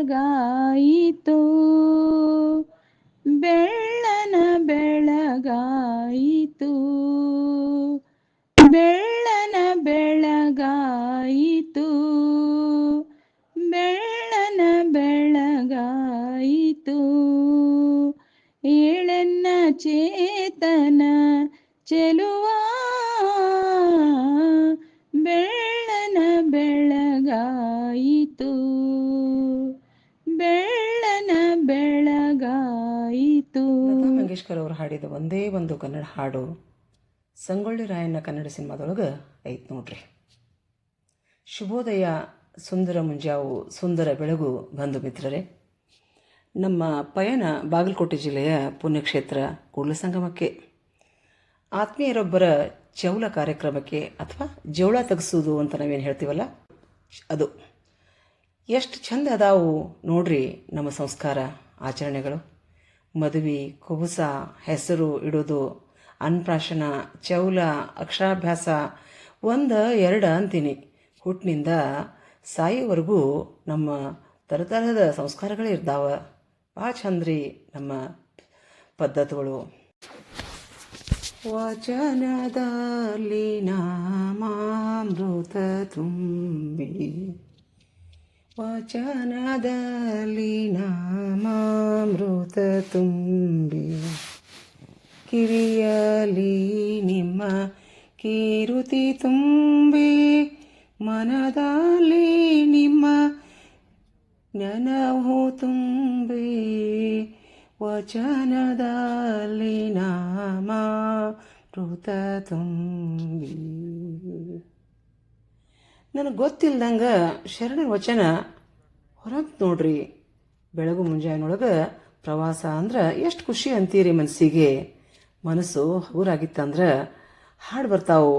legal Mangeshkar ಅವರು ಹಾಡಿದ ಒಂದೇ ಒಂದು ಕನ್ನಡ ಹಾಡು ಸಂಗೊಳ್ಳಿ ರಾಯಣ್ಣ ಕನ್ನಡ ಸಿನಿಮಾದೊಳಗೆ ಐತೆ ನೋಡ್ರಿ. ಶುಭೋದಯ ಸುಂದರ ಮುಂಜಾವು ಸುಂದರ ಬೆಳಗು ಬಂಧು ಮಿತ್ರರೇ. ನಮ್ಮ ಪಯಣ ಬಾಗಲಕೋಟೆ ಜಿಲ್ಲೆಯ ಪುಣ್ಯಕ್ಷೇತ್ರ ಕೂಡಲ ಸಂಗಮಕ್ಕೆ. ಆತ್ಮೀಯರೊಬ್ಬರ ಚೌಲ ಕಾರ್ಯಕ್ರಮಕ್ಕೆ ಅಥವಾ ಜವಳ ತೆಗೆಸೋದು ಅಂತ ನಾವೇನು ಹೇಳ್ತೀವಲ್ಲ? ಅದು. ಎಷ್ಟು ಚಂದ ಅದಾವು ನೋಡ್ರಿ ನಮ್ಮ ಸಂಸ್ಕಾರ, ಆಚರಣೆಗಳು. ಮದುವೆ, ಕುಬುಸ, ಹೆಸರು ಇಡೋದು ಅನ್ನಪ್ರಾಶನ ಚೌಲ, ಅಕ್ಷರಾಭ್ಯಾಸ, ಒಂದು, ಎರಡು ಅಂತೀನಿ. ಹುಟ್ಟಿನಿಂದ ಸಾಯೋವರೆಗೂ ನಮ್ಮ ತರತರಹದ ಸಂಸ್ಕಾರಗಳು ಇರ್ತಾವ. ಭಾಳ ಚಂದ್ರಿ, ನಮ್ಮ ಪದ್ಧತಿಗಳು. ವಚನದಲ್ಲಿ ನಾಮಾಮೃತ ತುಂಬಿ ವಚನದಲ್ಲಿ ನಾಮಾಮೃತ ತುಂಬಿ ಕಿವಿಯಲಿ ನಿಮ್ಮ ಕೀರುತಿ ತುಂಬಿ ಮನದಲ್ಲಿ ನಿಮ್ಮ ನೆನವು ತುಂಬಿ ವಚನದಲ್ಲಿ ನಾಮಾಮೃತ ತುಂಬಿ. ನನಗೆ ಗೊತ್ತಿಲ್ದಂಗೆ ಶರಣರ ವಚನ ಹೊರಗೆ ನೋಡ್ರಿ. ಬೆಳಗು ಮುಂಜಾನೊಳಗೆ ಪ್ರವಾಸ ಅಂದ್ರೆ ಎಷ್ಟು ಖುಷಿ ಅಂತೀರಿ ಮನಸ್ಸಿಗೆ. ಮನಸ್ಸು ಹಗುರಾಗಿತ್ತಂದ್ರೆ ಹಾಡು ಬರ್ತಾವು.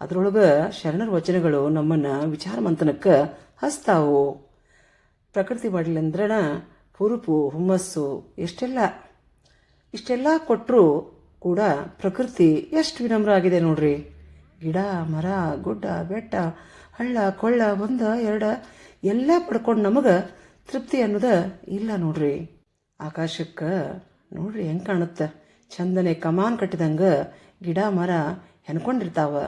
ಅದರೊಳಗೆ ಶರಣರ ವಚನಗಳು ನಮ್ಮನ್ನು ವಿಚಾರ ಮಂಥನಕ್ಕೆ ಹಸ್ತಾವು ಪ್ರಕೃತಿ ಮಾಡಲಿಂದ್ರಣ ಹುರುಪು ಹುಮ್ಮಸ್ಸು ಎಷ್ಟೆಲ್ಲ, ಇಷ್ಟೆಲ್ಲ ಕೊಟ್ಟರೂ ಕೂಡ ಪ್ರಕೃತಿ ಎಷ್ಟು ವಿನಮ್ರ ಆಗಿದೆ ನೋಡ್ರಿ. ಗಿಡ, ಮರ, ಗುಡ್ಡ, ಬೆಟ್ಟ, ಹಳ್ಳ, ಕೊಳ್ಳ ಒಂದ ಎರಡ ಎಲ್ಲ ಪಡ್ಕೊಂಡು ನಮಗೆ ತೃಪ್ತಿ ಅನ್ನೋದ ಇಲ್ಲ ನೋಡ್ರಿ. ಆಕಾಶಕ್ಕೆ ನೋಡ್ರಿ ಹೆಂಗೆ ಕಾಣುತ್ತೆ. ಚಂದನೆ ಕಮಾನ್ ಕಟ್ಟಿದಂಗೆ ಗಿಡ, ಮರ ಹೆನ್ಕೊಂಡಿರ್ತಾವ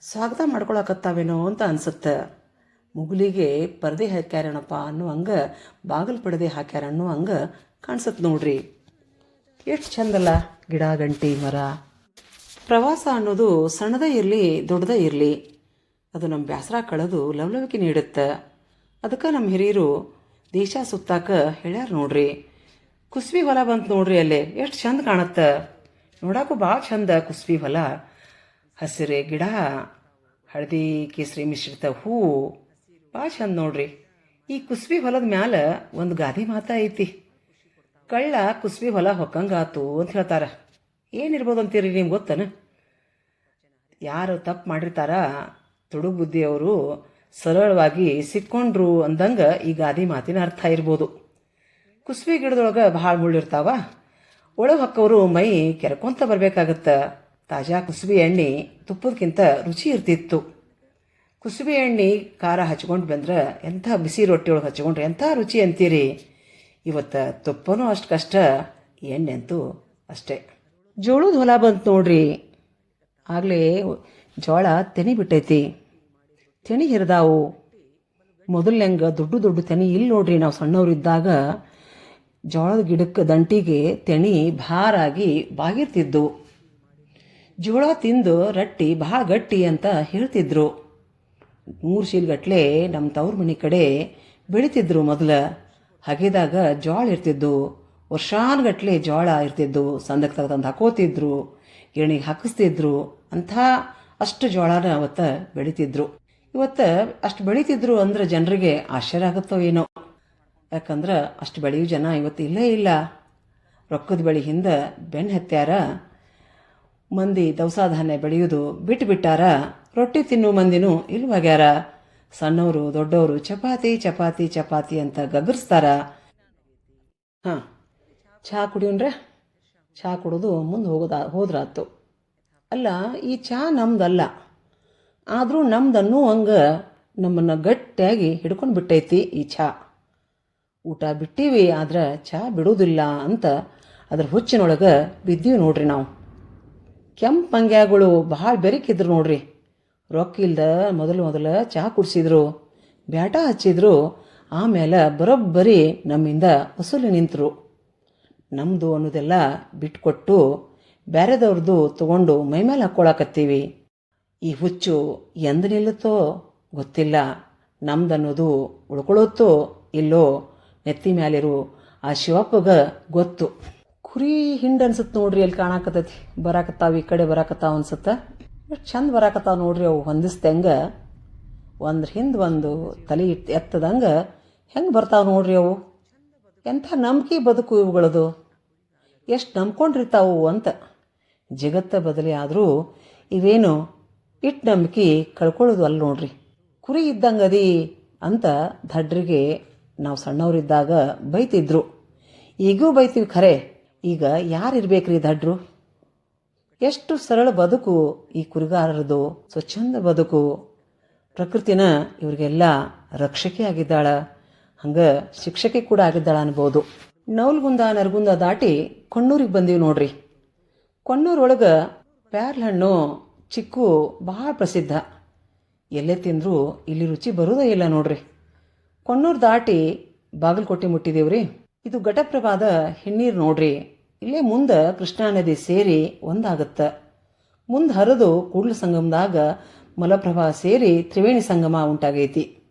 ಸ್ವಾಗತ ಮಾಡ್ಕೊಳಕತ್ತಾವೇನೋ ಅಂತ ಅನ್ಸುತ್ತೆ. ಮುಗುಲಿಗೆ ಪರದೆ ಹಾಕ್ಯಾರಣಪ್ಪ ಅನ್ನೋ ಹಂಗ ಬಾಗಿಲು ಪಡದೆ ಹಾಕ್ಯಾರ ಅನ್ನೋ ಹಂಗ ಕಾಣಿಸುತ್ತೆ ನೋಡ್ರಿ. ಎಷ್ಟು ಚಂದಲ್ಲ ಗಿಡ, ಗಂಟಿ, ಮರ. ಪ್ರವಾಸ ಅನ್ನೋದು ಸಣ್ಣದೇ ಇರಲಿ, ದೊಡ್ಡದೇ ಇರಲಿ. ಅದು ನಮ್ಮ ಬ್ಯಾಸರ ಕಳೆದು ಲವಲವಿಕೆ ನೀಡುತ್ತೆ. ಅದಕ್ಕೆ ನಮ್ಮ ಹಿರಿಯರು ದೇಶ ಸುತ್ತಾಕ ಹೇಳ್ಯಾರ ನೋಡ್ರಿ. ಕುಸ್ಬಿ ಹೊಲ ಬಂತು ನೋಡ್ರಿ ಅಲ್ಲೇ, ಎಷ್ಟು ಚಂದ ಕಾಣುತ್ತೆ. ನೋಡಕ್ಕೂ ಭಾಳ ಚಂದ ಕುಸ್ಬಿ ಹೊಲ. ಹಸಿರೆ ಗಿಡ, ಹಳದಿ ಕೇಸರಿ ಮಿಶ್ರಿತ ಹೂ, ಭಾಳ ಚಂದ ನೋಡ್ರಿ. ಈ ಕುಸ್ಬಿ ಹೊಲದ ಮ್ಯಾಲ ಒಂದು ಗಾದಿ ಮಾತಾ ಐತಿ. ಕಳ್ಳ ಕುಸ್ಬಿ ಹೊಲ ಹೊಕ್ಕಂಗಾತು ಅಂತ ಹೇಳ್ತಾರ. ಏನಿರ್ಬೋದು ಅಂತೀರಿ ನಿಮ್ಗೆ ಗೊತ್ತನ? ಯಾರು ತಪ್ಪು ಮಾಡಿರ್ತಾರ? ತುಡುಗು ಬುದ್ಧಿಯವರು ಸರಳವಾಗಿ ಸಿಕ್ಕೊಂಡ್ರು ಅಂದಂಗೆ ಈ ಗಾದಿ ಮಾತಿನ ಅರ್ಥ ಇರ್ಬೋದು. ಕುಸ್ಬಿ ಗಿಡದೊಳಗೆ ಭಾಳ ಮುಳ್ಳಿರ್ತಾವ ಒಳಗೆ ಹಾಕೋರು ಮೈ ಕೆರ್ಕೊಂತ ಬರಬೇಕಾಗತ್ತೆ. ತಾಜಾ ಕುಸುಬಿ ಎಣ್ಣೆ ತುಪ್ಪದಕ್ಕಿಂತ ರುಚಿ ಇರ್ತಿತ್ತು. ಕುಸುಬಿ ಎಣ್ಣೆ ಖಾರ ಹಚ್ಕೊಂಡು ಬಂದ್ರೆ ಎಂಥ ಬಿಸಿ ರೊಟ್ಟಿ ಒಳಗೆ ಹಚ್ಕೊಂಡ್ರೆ ಎಂಥ ರುಚಿ ಅಂತೀರಿ? ಇವತ್ತು ತುಪ್ಪನೂ ಅಷ್ಟು ಕಷ್ಟ ಎಣ್ಣೆ ಅಂತೂ ಅಷ್ಟೇ. ಜೋಳದ ಹೊಲ ಬಂತು ನೋಡ್ರಿ. ಆಗಲೇ ಜೋಳ ತೆನಿ ಬಿಟ್ಟೈತಿ. ತೆನಿ ಹಿರಿದಾವು. ಮೊದಲ್ನಂಗೆ ದೊಡ್ಡ ದೊಡ್ಡ ತೆನಿ ಇಲ್ಲಿ ನೋಡ್ರಿ ನಾವು ಸಣ್ಣವರಿದ್ದಾಗ ಜೋಳದ ಗಿಡಕ್ಕೆ ದಂಟಿಗೆ ತೆನಿ ಭಾರಾಗಿ ಬಾಗಿರ್ತಿದ್ದು ಜೋಳ ತಿಂದು ರಟ್ಟಿ ಭಾಳ ಗಟ್ಟಿ ಅಂತ ಹೇಳ್ತಿದ್ರು. ಮೂರು ಶೀಲ್ಗಟ್ಲೆ ನಮ್ಮ ತವ್ರ ಮನೆ ಕಡೆ ಬೆಳಿತಿದ್ರು ಮೊದಲ. ಹಗೆದಾಗ ಜೋಳ ಇರ್ತಿದ್ದು ವರ್ಷಾನುಗಟ್ಲೆ ಜೋಳ ಇರ್ತಿದ್ದು ಸಂದಕ್ಕೆ ತೆಗೆದಂದು ಹಾಕೋತಿದ್ರು ಗಿರಣಿಗೆ ಹಾಕಿಸ್ತಿದ್ರು, ಅಂಥ ಅಷ್ಟು ಜೋಳನ ಅವತ್ತು ಬೆಳಿತಿದ್ರು. ಇವತ್ತು ಅಷ್ಟು ಬೆಳಿತಿದ್ರು ಅಂದ್ರೆ ಜನರಿಗೆ ಆಶ್ಚರ್ಯ ಆಗುತ್ತೋ ಏನೋ. ಯಾಕಂದ್ರೆ ಅಷ್ಟು ಬೆಳೆಯೋ ಜನ ಇವತ್ತು ಇಲ್ಲೇ ಇಲ್ಲ. ರೊಕ್ಕದ ಬೆಳಿ ಹಿಂದೆ ಬೆನ್ನು ಹತ್ಯಾರ, ಮಂದಿ ದವಸ ಧಾನ್ಯ ಬೆಳೆಯೋದು ಬಿಟ್ಟು ಬಿಟ್ಟಾರ, ರೊಟ್ಟಿ ತಿನ್ನು ಮಂದಿನೂ ಇಲ್ವಾಗ್ಯಾರ ಸಣ್ಣವರು, ದೊಡ್ಡವರು ಚಪಾತಿ ಚಪಾತಿ ಚಪಾತಿ ಅಂತ ಗಗರ್ಸ್ತಾರ ಹಾಂ. ಚಹಾ ಕುಡಿಯೋಣ್ರೆ ಚಹಾ ಕುಡಿದು ಮುಂದೆ ಹೋಗೋದ ಹೋದ್ರಾತು ಅಲ್ಲ, ಈ ಚಹಾ ನಮ್ದಲ್ಲ. ಆದರೂ ನಮ್ದನ್ನು ಹಂಗೆ ನಮ್ಮನ್ನು ಗಟ್ಟಿಯಾಗಿ ಹಿಡ್ಕೊಂಡು ಬಿಟ್ಟೈತಿ ಈ ಚಹಾ. ಊಟ ಬಿಟ್ಟೀವಿ, ಆದ್ರೆ ಚಹಾ ಬಿಡೋದಿಲ್ಲ ಅಂತ ಅದ್ರ ಹುಚ್ಚಿನೊಳಗೆ ಬಿದ್ದೀವಿ ನೋಡ್ರಿ ನಾವು. ಕೆಂಪು ಅಂಗ್ಯಾಗಳು ಭಾಳ ಬೆರಕಿದ್ರು ನೋಡ್ರಿ. ರೊಕ್ಕ ಇಲ್ದ ಮೊದಲು ಮೊದಲು ಚಹಾ ಕುಡಿಸಿದ್ರು, ಬ್ಯಾಟ ಹಚ್ಚಿದ್ರು, ಆಮೇಲೆ ಬರೋಬ್ಬರಿ ನಮ್ಮಿಂದ ವಸೂಲಿ ನಿಂತರು. ನಮ್ಮದು ಅನ್ನೋದೆಲ್ಲ ಬಿಟ್ಕೊಟ್ಟು ಬೇರೆದವ್ರದ್ದು ತಗೊಂಡು ಮೈಮೇಲೆ ಹಾಕ್ಕೊಳಕತ್ತೀವಿ ಈ ಹುಚ್ಚು ಎಂದ ನಿಲ್ಲುತ್ತೋ ಗೊತ್ತಿಲ್ಲ. ನಮ್ದನ್ನೋದು ಉಳ್ಕೊಳ್ಳುತ್ತೋ ಇಲ್ಲೋ ನೆತ್ತಿ ಮ್ಯಾಲಿರು ಆ ಶಿವಪ್ಪಗ ಗೊತ್ತು. ಕುರಿ ಹಿಂಡ್ ಅನ್ಸುತ್ತೆ ನೋಡ್ರಿ ಅಲ್ಲಿ ಕಾಣಕತ್ತೈತಿ. ಬರಾಕತ್ತಾವ, ಈ ಕಡೆ ಬರಾಕತ್ತಾವ ಅನ್ಸುತ್ತೆ. ಎಷ್ಟು ಚಂದ ಬರಾಕತ್ತಾವ ನೋಡ್ರಿ ಅವು ಹೊಂದಿಸ್ದಂಗ ಒಂದ್ರ ಹಿಂದೆ ಒಂದು ತಲೆ ಇಟ್ಟು ಎತ್ತದಂಗ ಹೆಂಗೆ ಬರ್ತಾವ ನೋಡ್ರಿ ಅವು. ಎಂಥ ನಂಬಿಕೆ ಬದುಕು ಇವುಗಳದು? ಎಷ್ಟು ನಂಬ್ಕೊಂಡಿರ್ತಾವು ಅಂತ. ಜಗತ್ತ ಬದಲಿ ಆದರೂ ಇವೇನು ಇಟ್ಟು ನಂಬಿಕೆ ಕಳ್ಕೊಳ್ಳೋದು ಅಲ್ಲ ನೋಡ್ರಿ. ಕುರಿ ಇದ್ದಂಗದಿ ಅಂತ ದಡ್ರಿಗೆ ನಾವು ಸಣ್ಣವರಿದ್ದಾಗ ಬೈತಿದ್ರು. ಈಗೂ ಬೈತೀವಿ ಖರೆ. ಈಗ ಯಾರು ಇರ್ಬೇಕ್ರಿ ದಡ್ರು? ಎಷ್ಟು ಸರಳ ಬದುಕು ಈ ಕುರಿಗಾರರದು, ಸ್ವಚ್ಛಂದ ಬದುಕು. ಪ್ರಕೃತಿನ ಇವರಿಗೆಲ್ಲ ರಕ್ಷಕಿಯಾಗಿದ್ದಾಳೆ ಹಂಗ ಶಿಕ್ಷಕಿ ಕೂಡ ಆಗಿದ್ದಾಳ ಅನ್ಬೋದು. ನೌಲ್ಗುಂದ ನರಗುಂದ ದಾಟಿ ಕೊಣ್ಣೂರಿಗೆ ಬಂದೀವಿ ನೋಡ್ರಿ. ಕೊಣ್ಣೂರೊಳಗೆ ಹಣ್ಣು ಚಿಕ್ಕು ಭಾಳ ಪ್ರಸಿದ್ಧ. ಎಲ್ಲೇ ತಿಂದರೂ ಇಲ್ಲಿ ರುಚಿ ಬರೋದೇ ಇಲ್ಲ ನೋಡ್ರಿ. ಕೊಣ್ಣೂರು ದಾಟಿ ಬಾಗಲಕೋಟೆ ಮುಟ್ಟಿದೇವ್ರಿ. ಇದು ಘಟಪ್ರಭಾದ ಹಿನ್ನೀರು ನೋಡ್ರಿ. ಇಲ್ಲೇ ಮುಂದೆ ಕೃಷ್ಣಾ ನದಿ ಸೇರಿ ಒಂದಾಗತ್ತ. ಮುಂದೆ ಹರಿದು ಕೂಡ್ಲ ಸಂಗಮದಾಗ ಮಲಪ್ರಭಾ ಸೇರಿ ತ್ರಿವೇಣಿ ಸಂಗಮ ಉಂಟಾಗೈತಿ.